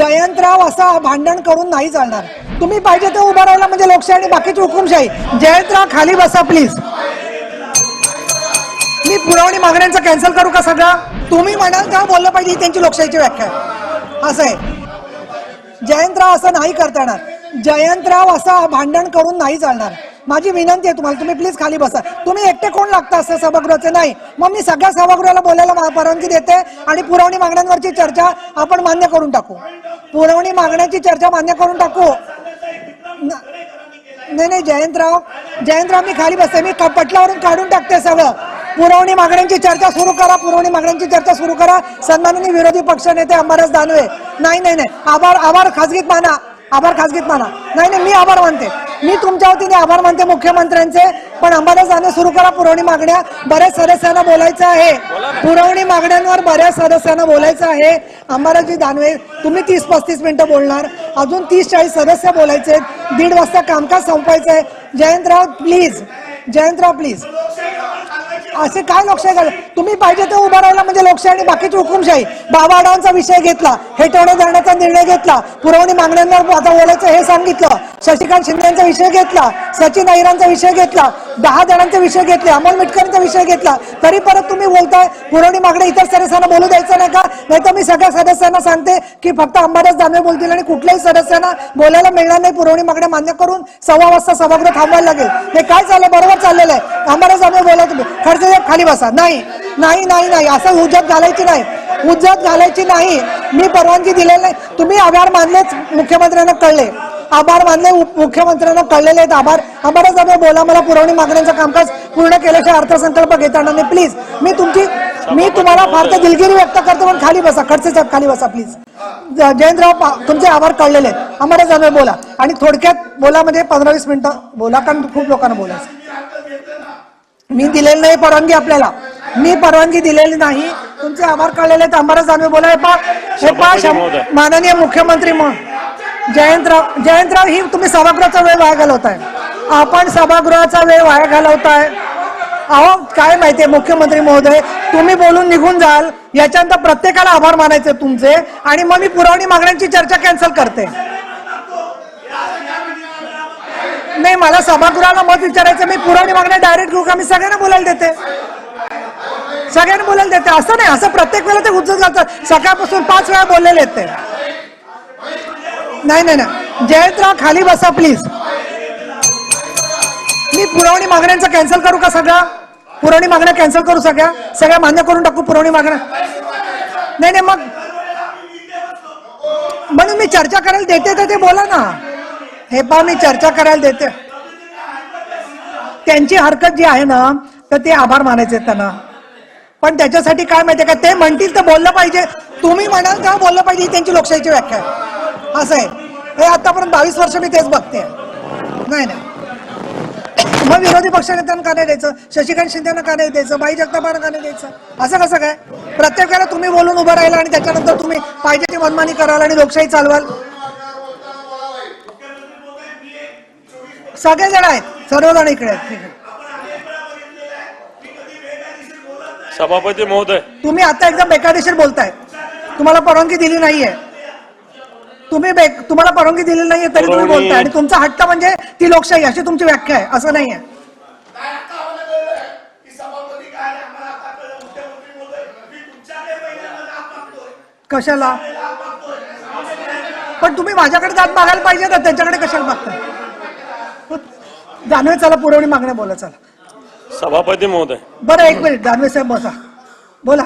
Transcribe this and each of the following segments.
जयंतराव असं भांडण करून नाही चालणार. तुम्ही पाहिजे ते उभं राहिला म्हणजे लोकशाही आणि बाकीची हुकुमशाही. जयंतराव खाली बसा प्लीज मी पुरवणी मागण्यांचं कॅन्सल करू का सगळं? तुम्ही म्हणाल तेव्हा बोललं पाहिजे ही त्यांची लोकशाहीची व्याख्या आहे. असं आहे. जयंतराव असं नाही करता येणार. जयंतराव असं भांडण करून नाही चालणार. माझी विनंती आहे तुम्हाला तुम्ही प्लीज खाली बसा. तुम्ही एकटे कोण लागता असं सभागृहाचे नाही. मग मी सगळ्या सभागृहाला बोलायला परवानगी देते आणि पुरवणी मागण्यांवरची चर्चा आपण मान्य करून टाकू. पुरवणी मागण्याची चर्चा मान्य करून टाकू. नाही नाही जयंतराव जयंतराव मी खाली बसते. मी क- पटलावरून काढून टाकते सगळं. पुरवणी मागण्यांची चर्चा सुरू करा. पुरवणी मागण्यांची चर्चा सुरू करा. सन्माननीय विरोधी पक्ष नेते अंबादास दानवे. नाही नाही नाही. आभार आभार खासगीत माना. आभार खासगीत माना. नाही नाही मी आभार मानते. मी तुमच्या वतीने आभार मानते मुख्यमंत्र्यांचे पण आम्हाला जाणं सुरू करा पुरवणी मागण्या. बऱ्याच सदस्यांना बोलायचं आहे. पुरवणी मागण्यांवर बऱ्याच सदस्यांना बोलायचं आहे. अंबादासजी दानवे तुम्ही तीस पस्तीस मिनिटं बोलणार. अजून तीस चाळीस सदस्य बोलायचे दीड वाजता कामकाज संपायचंय जयंतराव प्लीज जयंतराव प्लीज असे काय लोकशाही झालं? तुम्ही पाहिजे ते उभं राहिला म्हणजे लोकशाही आणि बाकीची हुकुमशाही. बाबाडांचा विषय घेतला. हेटवणे धरण्याचा निर्णय घेतला. पुरवणी मागण्यांवर आता बोलायचं हे सांगितलं. शशिकांत शिंदेचा विषय घेतला सचिन अहिरांचा विषय घेतला दहा जणांचा विषय घेतले अमोल मिटकरींचा विषय घेतला. तरी परत तुम्ही बोलताय पुरवणी मागणी इतर सदस्यांना बोलू द्यायचं नाही का? नाही तर मी सगळ्या सदस्यांना सांगते की फक्त अंबादास दानवे बोलतील आणि कुठल्याही सदस्यांना बोलायला मिळणार नाही पुरवणी मागण्या मान्य करून सव्वा वाजता सभागृह थांबवायला लागेल. हे काय चाललंय बरोबर चाललेलं आहे. अंबादास दानवे बोला तुम्ही. खर्च खाली बसा. नाही नाही नाही नाही. असं उज्जत घालायची नाही. उज्जत घालायची नाही. मी परवानगी दिलेली नाही. तुम्ही आभार मानलेच मुख्यमंत्र्यांना कळले. आभार मानले. मुख्यमंत्र्यांना कळलेले आहेत आभार. अंबादास दानवे बोला. मला पुरवणी मागण्यांचं कामकाज पूर्ण केल्याशिवाय अर्थसंकल्प घेता येणार नाही. प्लीज मी तुमची मी तुम्हाला फार तर दिलगिरी व्यक्त करतो पण खाली बसा. खडसे साहेब खाली बसा प्लीज जयंतराव तुमचे आभार कळलेले आहेत. अंबादास दानवे बोला. आणि थोडक्यात बोला म्हणजे पंधरा वीस मिनिटं बोला कारण खूप लोकांना बोलायचं मी दिलेली नाही परवानगी आपल्याला. मी परवानगी दिलेली नाही. तुमचे आभार कळलेले आहेत. अंबादास दानवे बोला. हे पा हे पा शं- माननीय मुख्यमंत्री म- जयंतराव जयंतराव ही तुम्ही सभागृहाचा वेळ वाया घालवताय. आपण सभागृहाचा वेळ वाया घालवताय. अहो काय माहितीये मुख्यमंत्री महोदय तुम्ही बोलून निघून जाल. याच्यानंतर प्रत्येकाला आभार मानायचे तुमचे. आणि मग मी पुरवणी मागण्यांची चर्चा कॅन्सल करते. नाही मला सभागृहाला मत विचारायचं मी पुरवणी मागण्या डायरेक्ट घेऊ का? मी सगळ्यांना बोलायला देते. सगळ्यांना बोलायला देते. असं नाही असं प्रत्येक वेळेला ते उचल जातात सकाळपासून पाच वेळा बोललेले आहेत ते. नाही नाही नाही. जयंतराव खाली बसा प्लीज मी पुरवणी मागण्यांचं कॅन्सल करू का सगळं? पुरवणी मागण्या कॅन्सल करू सगळ्या? सगळ्या मान्य करून टाकू पुरवणी मागण्या? नाही नाही मग म्हणून मी चर्चा करायला देते तर ते बोला ना. हे पा मी चर्चा करायला देते. त्यांची हरकत जी आहे ना तर ते आभार मानायचे त्यांना. पण त्याच्यासाठी काय माहितीये का ते म्हणतील तर बोललं पाहिजे. तुम्ही म्हणाल तेव्हा बोललं पाहिजे ही त्यांची लोकशाहीची व्याख्या आहे. असं आहे. हे आतापर्यंत बावीस वर्ष मी तेच बघते. नाही नाही. मग विरोधी पक्षनेत्यांना का नाही द्यायचं? शशिकांत शिंदेना का नाही द्यायचं? बाई जगतापांना का नाही द्यायचं? असं कसं काय? प्रत्येक वेळेला तुम्ही बोलून उभं राहिला आणि त्याच्यानंतर तुम्ही पाहिजे ती मनमानी कराल आणि लोकशाही चालवाल? सगळेजण आहेत. सर्वजण इकडे. सभापती महोदय. तुम्ही आता एकदम बेकायदेशीर बोलताय. तुम्हाला परवानगी दिली नाहीये. तुम्ही बे- तुम्हाला परवानगी दिली नाहीये तरी तुम्ही बोलताय. आणि तुमचा हट्ट म्हणजे ती लोकशाही अशी तुमची व्याख्या आहे असं नाहीये. कशाला? पण तुम्ही माझ्याकडे जात मागायला पाहिजे ना त्यांच्याकडे कशाला मागताय? दानवे चला पुरवणी मागण्या बोला चला. सभापती महोदय. बरं एक मिनिट दानवे साहेब बसा. बोला.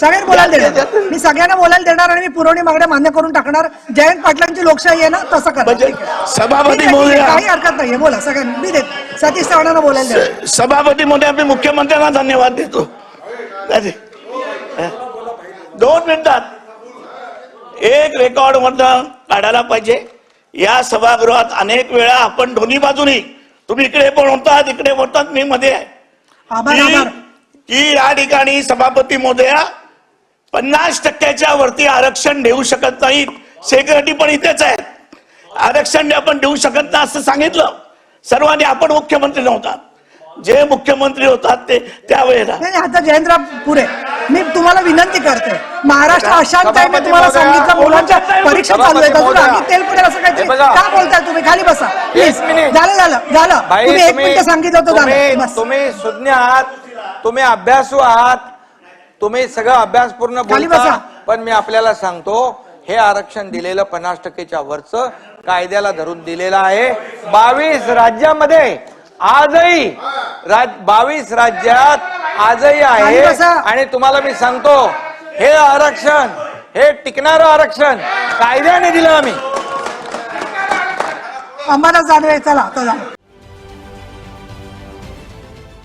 सगळ्यांना बोलायला देणार. मी सगळ्यांना बोलायला देणार आणि मी पुरवणी मागण्या मान्य करून टाकणार. जयंत पाटलांची लोकशाही आहे ना तसं करा म्हणजे. सभापती काही हरकत नाहीये बोला सगळ्यांना. मी देत. सतीश चव्हाणांना बोलायला देणार. सभापती महोदय आम्ही मुख्यमंत्र्यांना धन्यवाद देतो. दोन मिनिटात एक रेकॉर्ड मधनं काढायला पाहिजे. या सभागृहात अनेक वेळा आपण दोन्ही बाजूनी तुम्ही इकडे पण होतात इकडे बोलतात मी मध्ये आहे. की- या ठिकाणी सभापती महोदया पन्नास टक्क्याच्या वरती आरक्षण देऊ शकत नाहीत. सेक्युरिटी पण इथेच आहेत. आरक्षण आपण देऊ शकत नाही असं सांगितलं. सर्वांनी आपण मुख्यमंत्री नव्हतात जे मुख्यमंत्री होतात ते त्यावेळेला. नाही नाही, आता जयंतराव पुरे मी तुम्हाला विनंती करते. महाराष्ट्र अशांत आहे मी तुम्हाला सांगितलं मुलांच्या परीक्षा चालू आहेत. अजून आम्ही तेल पुढे असं काहीतरी. का बोलताय तुम्ही? खाली बसा. Please minute. झालं झालं झालं. तुम्ही एक मिनिट सांगितलं होतं तुम्ही झालं. बस. तुम्ही सुज्ञ आहात. तुम्ही अभ्यासू आहात. तुम्ही सगळं अभ्यासपूर्ण खाली बोलता बसा. पण मी आपल्याला सांगतो हे आरक्षण दिलेलं पन्नास टक्केच्या वरचं कायद्याला धरून दिलेलं आहे बावीस राज्यामध्ये आजही राज बावीस राज्यात आजही आहे खाली बसा. आणि तुम्हाला मी सांगतो हे आरक्षण हे टिकणारं आरक्षण कायद्याने दिलं आम्ही आम्हाला जाणवे चला आता